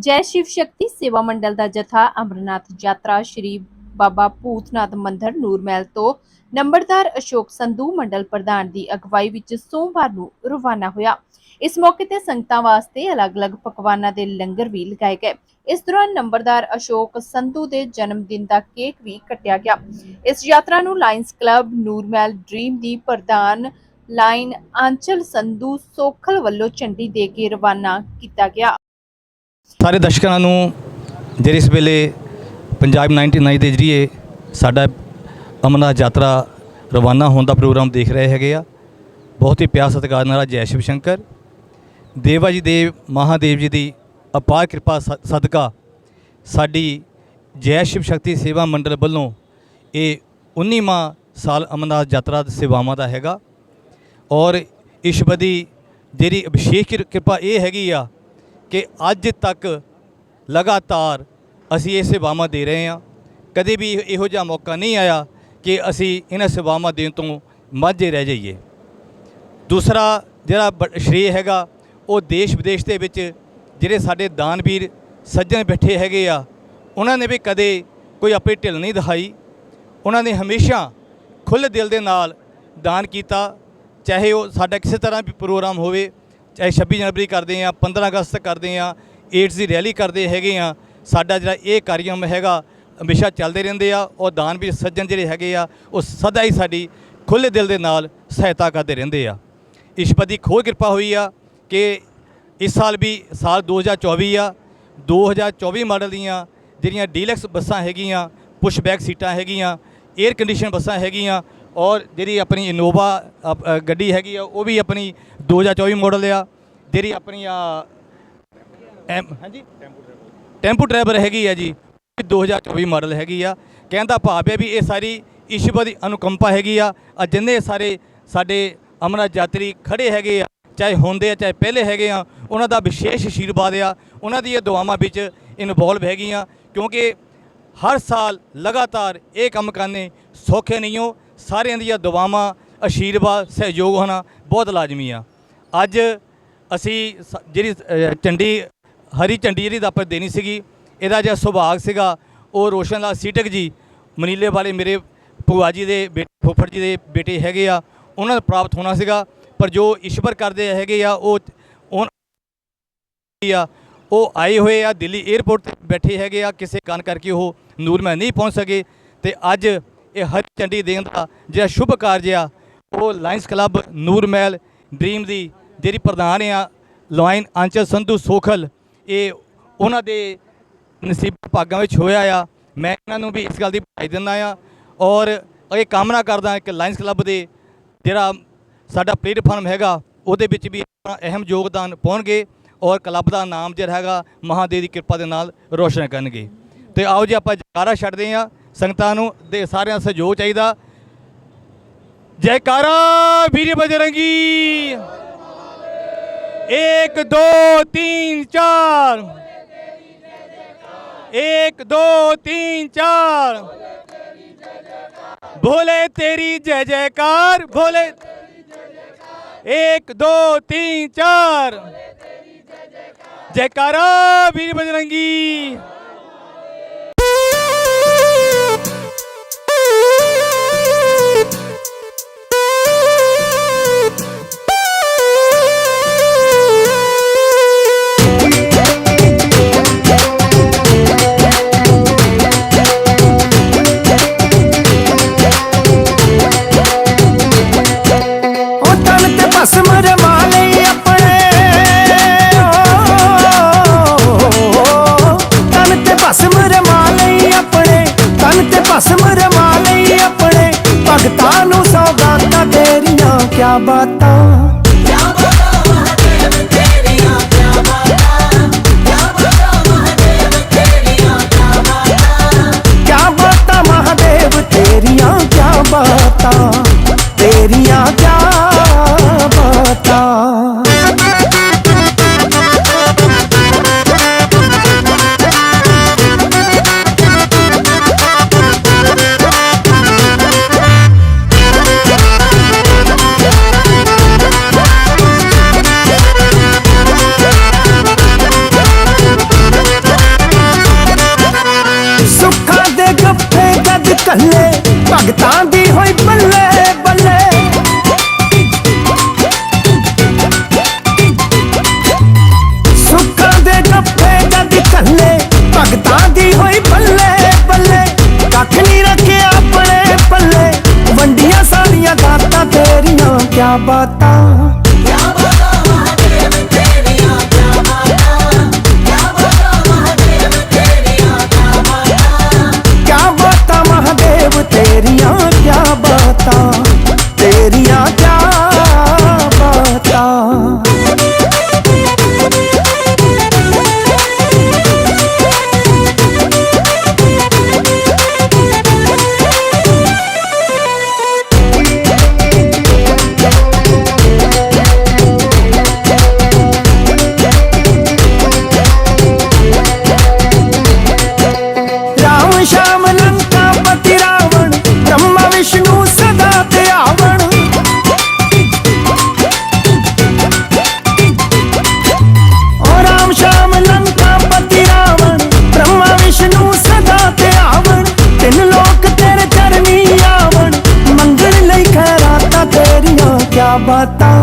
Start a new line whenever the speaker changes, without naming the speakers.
ਜੈ ਸ਼ਿਵ ਸ਼ਕਤੀ ਸੇਵਾ ਮੰਡਲ ਦਾ ਜਥਾ ਅਮਰਨਾਥ ਯਾਤਰਾ ਸ਼੍ਰੀ ਬਾਬਾ ਭੂਤਨਾਥ ਮੰਦਰ ਨੂਰਮਹਿਲ ਤੋਂ ਨੰਬਰਦਾਰ ਅਸ਼ੋਕ ਸੰਧੂ ਮੰਡਲ ਪ੍ਰਧਾਨ ਦੀ ਅਗਵਾਈ ਵਿੱਚ ਸੋਮਵਾਰ ਨੂੰ ਰਵਾਨਾ ਹੋਇਆ। ਇਸ ਮੌਕੇ ਤੇ ਸੰਗਤਾਂ ਵਾਸਤੇ ਅਲੱਗ-ਅਲੱਗ ਪਕਵਾਨਾਂ ਦੇ ਲੰਗਰ ਵੀ ਲਗਾਏ ਗਏ। ਇਸ ਦੌਰਾਨ ਨੰਬਰਦਾਰ ਅਸ਼ੋਕ ਸੰਧੂ ਦੇ ਜਨਮ ਦਿਨ ਦਾ ਕੇਕ ਵੀ ਕੱਟਿਆ ਗਿਆ। ਇਸ ਯਾਤਰਾ ਨੂੰ ਲਾਇਨਸ ਕਲੱਬ ਨੂਰਮਹਿਲ ਡ੍ਰੀਮ ਦੀ ਪ੍ਰਧਾਨ ਲਾਈਨ ਆਂਚਲ ਸੰਧੂ ਸੋਖਲ ਵੱਲੋਂ ਝੰਡੀ ਦੇ ਕੇ ਰਵਾਨਾ ਕੀਤਾ ਗਿਆ।
ਸਾਰੇ ਦਰਸ਼ਕਾਂ ਨੂੰ ਜਿਹੜੇ ਇਸ ਵੇਲੇ ਪੰਜਾਬ 99 ਦੇ ਜਰੀਏ ਸਾਡਾ ਅਮਰਨਾਥ ਯਾਤਰਾ ਰਵਾਨਾ ਹੋਣ ਦਾ ਪ੍ਰੋਗਰਾਮ ਦੇਖ ਰਹੇ ਹੈਗੇ ਆ। ਬਹੁਤ ਹੀ ਪਿਆਰ ਸਤਿਕਾਰ ਨਾਲ ਜੈ ਸ਼ਿਵ ਸ਼ੰਕਰ। ਦੇਵਾ ਜੀ ਦੇਵ ਮਹਾਦੇਵ ਜੀ ਦੀ ਅਪਾਰ ਕਿਰਪਾ ਸ- ਸਦਕਾ ਸਾਡੀ ਜੈ ਸ਼ਿਵ ਸ਼ਕਤੀ ਸੇਵਾ ਮੰਡਲ ਵੱਲੋਂ ਇਹ 19ਵਾਂ ਸਾਲ ਅਮਰਨਾਥ ਯਾਤਰਾ ਸੇਵਾਵਾਂ ਦਾ ਹੈਗਾ। ਔਰ ਈਸ਼ਵਰ ਦੀ ਜਿਹੜੀ ਅਭਿਸ਼ੇਕ ਕਿਰ- ਕਿਰਪਾ ਇਹ ਹੈਗੀ ਆ ਕਿ ਅੱਜ ਤੱਕ ਲਗਾਤਾਰ ਅਸੀਂ ਇਹ ਸੇਵਾਵਾਂ ਦੇ ਰਹੇ ਹਾਂ। ਕਦੇ ਵੀ ਇਹੋ- ਜਿਹਾ ਮੌਕਾ ਨਹੀਂ ਆਇਆ ਕਿ ਅਸੀਂ ਇਹਨਾਂ ਸੇਵਾਵਾਂ ਦੇਣ ਤੋਂ ਮਾਝੇ ਰਹਿ ਜਾਈਏ। ਦੂਸਰਾ ਜਿਹੜਾ ਬ- ਸ਼੍ਰੇਅ ਹੈਗਾ, ਉਹ ਦੇਸ਼ ਵਿਦੇਸ਼ ਦੇ ਵਿੱਚ ਜਿਹੜੇ ਸਾਡੇ ਦਾਨਵੀਰ ਸੱਜਣ ਬੈਠੇ ਹੈਗੇ ਆ, ਉਹਨਾਂ ਨੇ ਵੀ ਕਦੇ ਕੋਈ ਆਪਣੀ ਢਿੱਲ ਨਹੀਂ ਦਿਖਾਈ। ਉਹਨਾਂ ਨੇ ਹਮੇਸ਼ਾ ਖੁੱਲ੍ਹ ਦਿਲ ਦੇ ਨਾਲ ਦਾਨ ਕੀਤਾ, ਚਾਹੇ ਉਹ ਸਾਡਾ ਕਿਸੇ ਤਰ੍ਹਾਂ ਵੀ ਪ੍ਰੋਗਰਾਮ ਹੋਵੇ ਚਾਹੇ 26 ਜਨਵਰੀ ਕਰਦੇ ਆ 15 ਅਗਸਤ ਕਰਦੇ ਆ ਏਡਸ ਦੀ ਰੈਲੀ ਕਰਦੇ ਹੈਗੇ ਆ ਸਾਡਾ ਜਿਹੜਾ ਇਹ ਕਾਰਜਕ੍ਰਮ ਹੈਗਾ, ਹਮੇਸ਼ਾ ਚੱਲਦੇ ਰਹਿੰਦੇ ਆ, ਉਹ ਦਾਨਵੀਰ ਸੱਜਣ ਜਿਹੜੇ ਹੈਗੇ ਆ, ਉਹ ਸਦਾ ਹੀ ਸਾਡੀ ਖੁੱਲ੍ਹੇ ਦਿਲ ਦੇ ਨਾਲ ਸਹਾਇਤਾ ਕਰਦੇ ਰਹਿੰਦੇ ਆ। ਈਸ਼ਵਰ ਦੀ ਖੋਜ ਕਿਰਪਾ ਹੋਈ ਆ ਕਿ ਇਸ ਸਾਲ ਵੀ, ਸਾਲ 2024 ਆ 2024 ਮਾਡਲ ਦੀਆਂ ਜਿਹੜੀਆਂ ਡੀਲੈਕਸ ਬੱਸਾਂ ਹੈਗੀਆਂ, ਪੁਸ਼ਬੈਕ ਸੀਟਾਂ ਹੈਗੀਆਂ 에ਅਰ ਕੰਡੀਸ਼ਨ ਬੱਸਾਂ ਹੈਗੀਆਂ, ਔਰ ਜਿਹੜੀ ਆਪਣੀ ਇਨੋਵਾ, ਅਪ- ਗੱਡੀ ਹੈਗੀ ਆ, ਉਹ ਵੀ ਆਪਣੀ 2024 ਮਾਡਲ ਆ, ਜਿਹੜੀ ਆਪਣੀ ਆ, ਐਮ, ਹਾਂਜੀ? ਟੈਂਪੂ ਡਰਾਈਵਰ ਹੈਗੀ ਆ ਜੀ, ਇਹ 2024 ਮਾਡਲ ਹੈਗੀ ਆ। ਕਹਿੰਦਾ ਭਾਵ ਹੈ ਵੀ ਇਹ ਸਾਰੀ ਈਸ਼ਵਰ ਦੀ ਅਨੁਕੰਪਾ ਹੈਗੀ ਆ ਆ ਜਿੰਨੇ ਸਾਰੇ ਸਾਡੇ ਅਮਰਨਾਥ ਯਾਤਰੀ ਖੜੇ ਹੈਗੇ ਆ, ਚਾਹੇ ਹੁੰਦੇ ਆ, ਚਾਹੇ ਪਹਿਲੇ ਹੈਗੇ ਆ, ਉਹਨਾਂ ਦਾ ਵਿਸ਼ੇਸ਼ ਆਸ਼ੀਰਵਾਦ ਆ, ਉਹਨਾਂ ਦੀਆਂ ਦੁਆਵਾਂ ਵਿੱਚ ਇਨਵੋਲਵ ਹੈਗੀਆਂ, ਕਿਉਂਕਿ ਹਰ ਸਾਲ ਲਗਾਤਾਰ ਇਹ ਕੰਮ ਕਰਨੇ ਸੌਖੇ ਨਹੀਂ ਹੋ, ਸਾਰਿਆਂ ਦੀਆਂ ਦੁਆਵਾਂ ਆਸ਼ੀਰਵਾਦ ਸਹਿਯੋਗ ਹੋਣਾ ਬਹੁਤ ਲਾਜ਼ਮੀ ਆ। ਅੱਜ ਅਸੀਂ ਸ- ਜਿਹੜੀ ਅ, ਝੰਡੀ ਹਰੀ ਝੰਡੀ ਜਿਹੜੀ ਦਾ ਆਪਾਂ ਦੇਣੀ ਸੀਗੀ ਇਹਦਾ ਜਿਹੜਾ ਸੁਭਾਗ ਸੀਗਾ ਉਹ ਰੋਸ਼ਨ ਲਾਲ ਸੀਟਕ ਜੀ ਮਨੀਲੇ ਵਾਲੇ ਮੇਰੇ ਭੂਆ ਜੀ ਦੇ ਬੇ- ਫੁੱਫੜ ਜੀ ਦੇ ਬੇਟੇ ਹੈਗੇ ਆ ਉਹਨਾਂ ਨੂੰ ਪ੍ਰਾਪਤ ਹੋਣਾ ਸੀਗਾ ਪਰ ਜੋ ਈਸ਼ਵਰ ਕਰਦੇ ਹੈਗੇ ਆ ਉਹ ਆ ਉਹ ਆਏ ਹੋਏ ਆ ਦਿੱਲੀ 에ਅਰਪੋਰਟ ਤੇ ਬੈਠੇ ਹੈਗੇ ਆ ਕਿਸੇ ਕਾਰਨ ਕਰਕੇ ਉਹ ਨੂਰਮਹਿਲ ਨਹੀਂ ਪਹੁੰਚ ਸਕੇ ਤੇ ਅੱਜ ਇਹ ਹਰੀ ਝੰਡੀ ਦੇਣ ਦਾ ਜਿਹੜਾ ਸ਼ੁਭ ਕਾਰਜ ਆ ਉਹ ਲਾਇੰਸ ਕਲੱਬ ਨੂਰਮਹਿਲ ਡ੍ਰੀਮ ਦੀ ਜਿਹੜੀ ਪ੍ਰਧਾਨ ਆ, ਲਾਇਨ ਅੰਚਲ ਸੰਧੂ ਸੋਖਲ, ਇਹ ਉਹਨਾਂ ਦੇ ਨਸੀਬ ਭਾਗਾਂ ਵਿੱਚ ਹੋਇਆ ਆ। ਮੈਂ ਇਹਨਾਂ ਨੂੰ ਵੀ ਇਸ ਗੱਲ ਦੀ ਵਧਾਈ ਦਿੰਦਾ ਆ ਔਰ ਇਹ ਕਾਮਨਾ ਕਰਦਾ ਕਿ ਲਾਇਨਸ ਕਲੱਬ ਦੇ ਜਿਹੜਾ ਸਾਡਾ ਪਲੇਟਫਾਰਮ ਹੈਗਾ, ਉਹਦੇ ਵਿੱਚ ਵੀ ਆਪਣਾ ਅਹਿਮ ਯੋਗਦਾਨ ਪਾਉਣਗੇ ਔਰ ਕਲੱਬ ਦਾ ਨਾਮ ਜਿਹੜਾ ਹੈਗਾ, ਮਹਾਦੇਵ ਦੀ ਕਿਰਪਾ ਦੇ ਨਾਲ ਰੋਸ਼ਨ ਕਰਨਗੇ। ਤੇ ਆਓ ਜੀ, ਆਪਾਂ ਜੈਕਾਰਾ ਛੱਡਦੇ ਹਾਂ। ਸੰਗਤਾਂ ਨੂੰ ਦੇ ਸਾਰਿਆਂ ਦਾ ਸਹਿਯੋਗ ਚਾਹੀਦਾ। ਜੈਕਾਰਾ, ਵੀਰ ਬਜਰੰਗੀ! 1 2 3 4 1 2 3 4 भोले तेरी जय जयकार भोले एक दो तीन चार जयकारा वीर बजरंगी
ਤੇਰੀਆਂ ਕੱਲੇ, ਭਗਤਾਂ ਦੀ ਹੋਈ ਬੱਲੇ ਬੱਲੇ। ਸੁੱਖਾਂ ਦੇ ਗੱਫੇ ਜਦ ਕੱਲੇ, ਭਗਤਾਂ ਦੀ ਹੋਈ ਬੱਲੇ ਬੱਲੇ। ਕੱਖ ਨਹੀਂ ਰੱਖਿਆ ਆਪਣੇ ਪੱਲੇ। ਵੰਡੀਆਂ ਸਾਰੀਆਂ ਦਾਤਾਂ ਤੇਰੀਆਂ, ਕਿਆ ਬਾਤਾਂ का बता